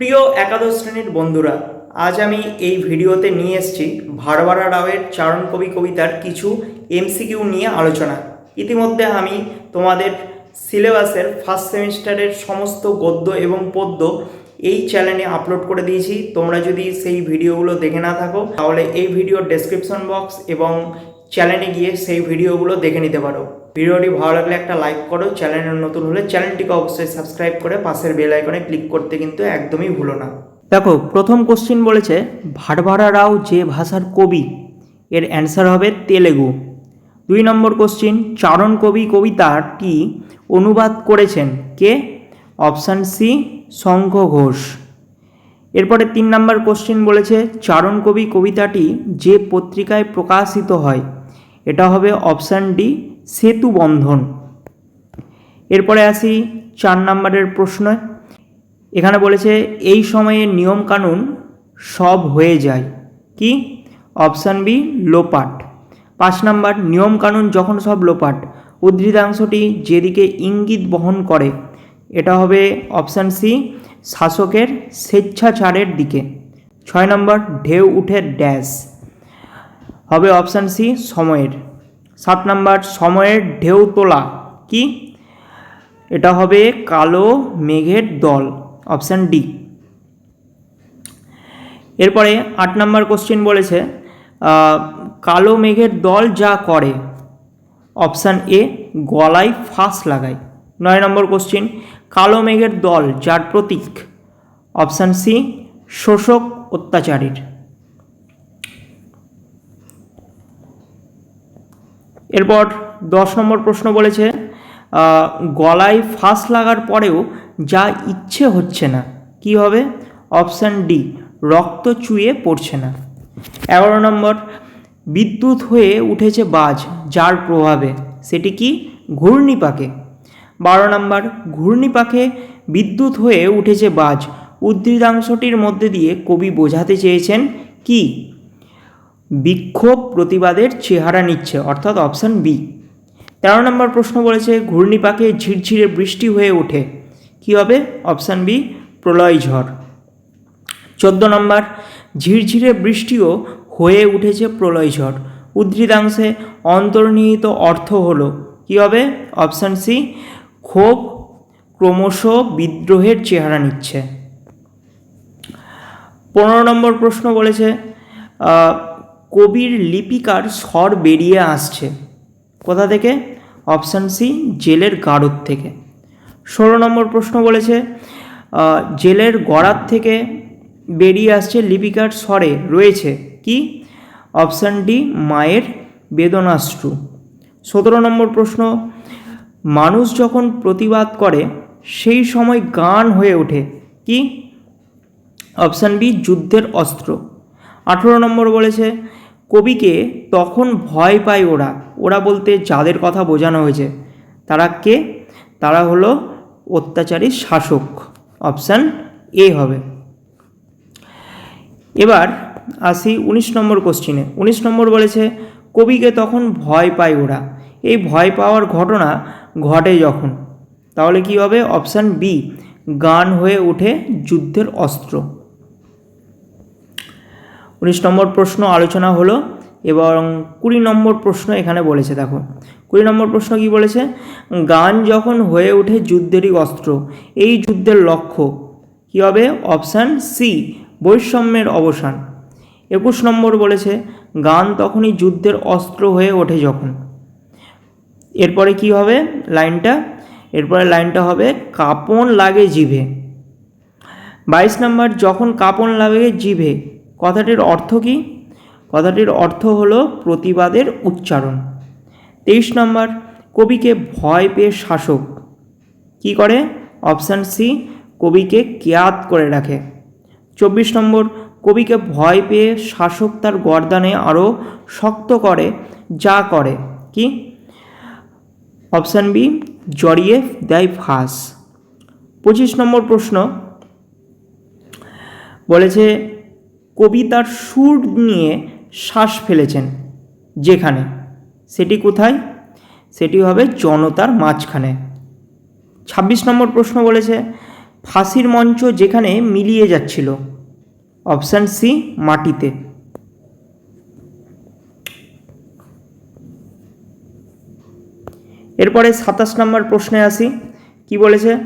প্রিয় একাদশ শ্রেণির বন্ধুরা, আজ আমি এই ভিডিওতে নিয়ে এসেছি ভারবারা রাওয়ের চারণ কবি কবিতার কিছু এমসিকিউ নিয়ে আলোচনা। ইতিমধ্যে আমি তোমাদের সিলেবাসের ফার্স্ট সেমিস্টারের সমস্ত গদ্য এবং পদ্য এই চ্যানেলে আপলোড করে দিয়েছি। তোমরা যদি সেই ভিডিওগুলো দেখে না থাকো, তাহলে এই ভিডিওর ডেসক্রিপশন বক্স এবং চ্যানেলে গিয়ে সেই ভিডিওগুলো দেখে নিতে পারো। ভিডিওটি ভালো লাগলে একটা লাইক করো চ্যানেলের নতুন হলে চ্যানেলটিকে অবশ্যই সাবস্ক্রাইব করে পাশের বেল আইকনে ক্লিক করতে কিন্তু একদমই ভুলো না। দেখো, প্রথম কোশ্চিন বলেছে, ভাটভাড়া রাও যে ভাষার কবি? এর অ্যান্সার হবে তেলেগু। দুই নম্বর কোশ্চিন চারণ কবি কবিতাটি অনুবাদ করেছেন? কে? Option C Shankha Ghosh. এরপরে তিন নম্বর কোশ্চেন বলেছে, চারণ কবি কবিতাটি যে পত্রিকায় প্রকাশিত হয় এটা হবে অপশান ডি, সেতু বন্ধন। এরপরে আসি চার নম্বরের প্রশ্ন। এখানে বলেছে, এই সময়ে নিয়মকানুন সব হয়ে যায়। কি? অপশান বি, লোপাট। পাঁচ নাম্বার, নিয়মকানুন যখন সব লোপাট, উদ্ধৃতাংশটি যেদিকে ইঙ্গিত বহন করে, এটা হবে অপশান সি, শাসকের স্বেচ্ছাচারের দিকে। ছয় নম্বর, ঢেউ উঠে ড্যাশ। হবে অপশান সি, সময়ের। সাত নাম্বার, সময়ের ঢেউ তোলা। কি? এটা হবে কালো মেঘের দল, অপশান ডি। এরপরে আট নাম্বার কোশ্চেন বলেছে কালো মেঘের দল যা করে, অপশান এ, গলায় ফাঁস লাগায়। নয় নম্বর কোশ্চেন কালো মেঘের দল যার প্রতীক, অপশান সি, শোষক অত্যাচারীর। এরপর দশ নম্বর প্রশ্ন বলেছে গলায় ফাঁস লাগার পরেও যা ইচ্ছে হচ্ছে না, কি হবে? অপশান ডি, রক্ত চুয়ে পড়ছে না। এগারো নম্বর, বিদ্যুৎ হয়ে উঠেছে বাজ, যার প্রভাবে, সেটি কি? ঘূর্ণিপাকে। বারো নম্বর, ঘূর্ণিপাকে বিদ্যুৎ হয়ে উঠেছে বাজ, উদ্ধৃতাংশটির মধ্যে দিয়ে কবি বোঝাতে চেয়েছেন কি? বিক্ষোভ প্রতিবাদের চেহারা নিচ্ছে, অর্থাৎ অপশান বি তেরো নম্বর প্রশ্ন বলেছে, ঘূর্ণিপাকে ঝিরঝিরে বৃষ্টি হয়ে ওঠে। কী হবে? অপশান বি প্রলয় ঝড়। চোদ্দ নম্বর, ঝিরঝিরে বৃষ্টিও হয়ে উঠেছে প্রলয় ঝড়। উদ্ধৃতাংশে অন্তর্নিহিত অর্থ হলো, কী হবে? অপশান সি ক্ষোভ ক্রমশ বিদ্রোহের চেহারা নিচ্ছে। পনেরো নম্বর প্রশ্ন বলেছে কবির লিপিকার স্বর বেরিয়ে আসছে। কোথা থেকে? অপশান সি, জেলের গাড়ত থেকে। ষোলো নম্বর প্রশ্ন বলেছে জেলের গড়ার থেকে বেরিয়ে আসছে লিপিকার স্বরে। রয়েছে কি? অপশান ডি, মায়ের বেদনাশ্রু। সতেরো নম্বর প্রশ্ন, মানুষ যখন প্রতিবাদ করে, সেই সময় গান হয়ে ওঠে। কি? অপশান বি, যুদ্ধের অস্ত্র। আঠেরো নম্বর বলেছে কবিকে তখন ভয় পায় ওরা। ওরা বলতে যাদের কথা বোঝানো হয়েছে। তারা কে? তারা হলো অত্যাচারী শাসক। অপশান এ হবে। এবার আসি উনিশ নম্বর কোশ্চিনে উনিশ নম্বর বলেছে, কবিকে তখন ভয় পায় ওরা। এই ভয় পাওয়ার ঘটনা ঘটে যখন। তাহলে কি হবে? অপশান বি, গান হয়ে ওঠে যুদ্ধের অস্ত্র। উনিশ নম্বর প্রশ্ন আলোচনা হলো এবং কুড়ি নম্বর প্রশ্ন এখানে বলেছে, দেখো। কুড়ি নম্বর প্রশ্ন কি বলেছে? গান যখন হয়ে ওঠে যুদ্ধেরই অস্ত্র, এই যুদ্ধের লক্ষ্য কী হবে? অপশান সি, বৈষম্যের অবসান। একুশ নম্বর বলেছে, গান তখনই যুদ্ধের অস্ত্র হয়ে ওঠে যখন। এরপরে কি হবে লাইনটা? এরপরে লাইনটা হবে, কাপন লাগে জিভে। বাইশ নম্বর, যখন কাপন লাগে জিভে কথাটির অর্থ কী? কথাটির অর্থ হলো প্রতিবাদের উচ্চারণ। তেইশ নম্বর, কবিকে ভয় পেয়ে শাসক। কি করে? অপশান সি, কবিকে কেয়াত করে রাখে। চব্বিশ নম্বর, কবিকে ভয় পেয়ে শাসক তার গর্দানে আরও শক্ত করে, যা করে। কি? অপশান বি, জড়িয়ে দেয় ফাঁস। পঁচিশ নম্বর প্রশ্ন। বলেছে কবি তার সুর নিয়ে শ্বাস ফেলেছেন। যেখানে? সেটি কোথায়? সেটি হবে জনতার মাঝখানে। ছাব্বিশ নম্বর প্রশ্ন বলেছে, ফাঁসির মঞ্চ যেখানে মিলিয়ে যাচ্ছিল। অপশান সি, মাটিতে। এরপরে সাতাশ নম্বর প্রশ্নে আসি। কি বলেছে?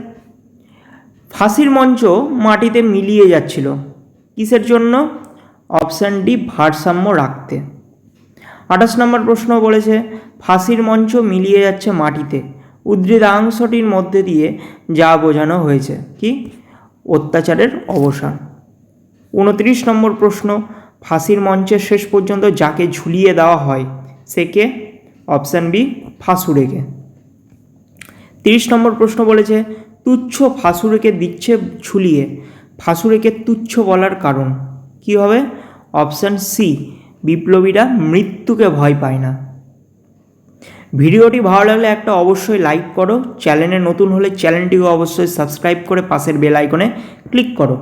ফাঁসির মঞ্চ মাটিতে মিলিয়ে যাচ্ছিল। কিসের জন্য? অপশান ডি, ভারসাম্য রাখতে। আঠাশ নম্বর প্রশ্ন বলেছে, ফাঁসির মঞ্চ মিলিয়ে যাচ্ছে মাটিতে। উদ্ধৃতাংশটির মধ্যে দিয়ে যা বোঝানো হয়েছে। কি? অত্যাচারের অবসান। উনত্রিশ নম্বর প্রশ্ন, ফাঁসির মঞ্চের শেষ পর্যন্ত যাকে ঝুলিয়ে দেওয়া হয়, সে কে? অপশান বি ফাঁসুড়েকে তিরিশ নম্বর প্রশ্ন বলেছে, তুচ্ছ ফাঁসুড়েকে দিচ্ছে ঝুলিয়ে। ফাঁসুড়েকে তুচ্ছ বলার কারণ। কি হবে? অপশান সি বিপ্লবীরা মৃত্যুকে ভয় পায় না। ভিডিওটি ভালো লাগলে একটা অবশ্যই লাইক করো। চ্যানেলে নতুন হলে চ্যানেলটিকে অবশ্যই সাবস্ক্রাইব করে পাশের বেল আইকনে ক্লিক করো।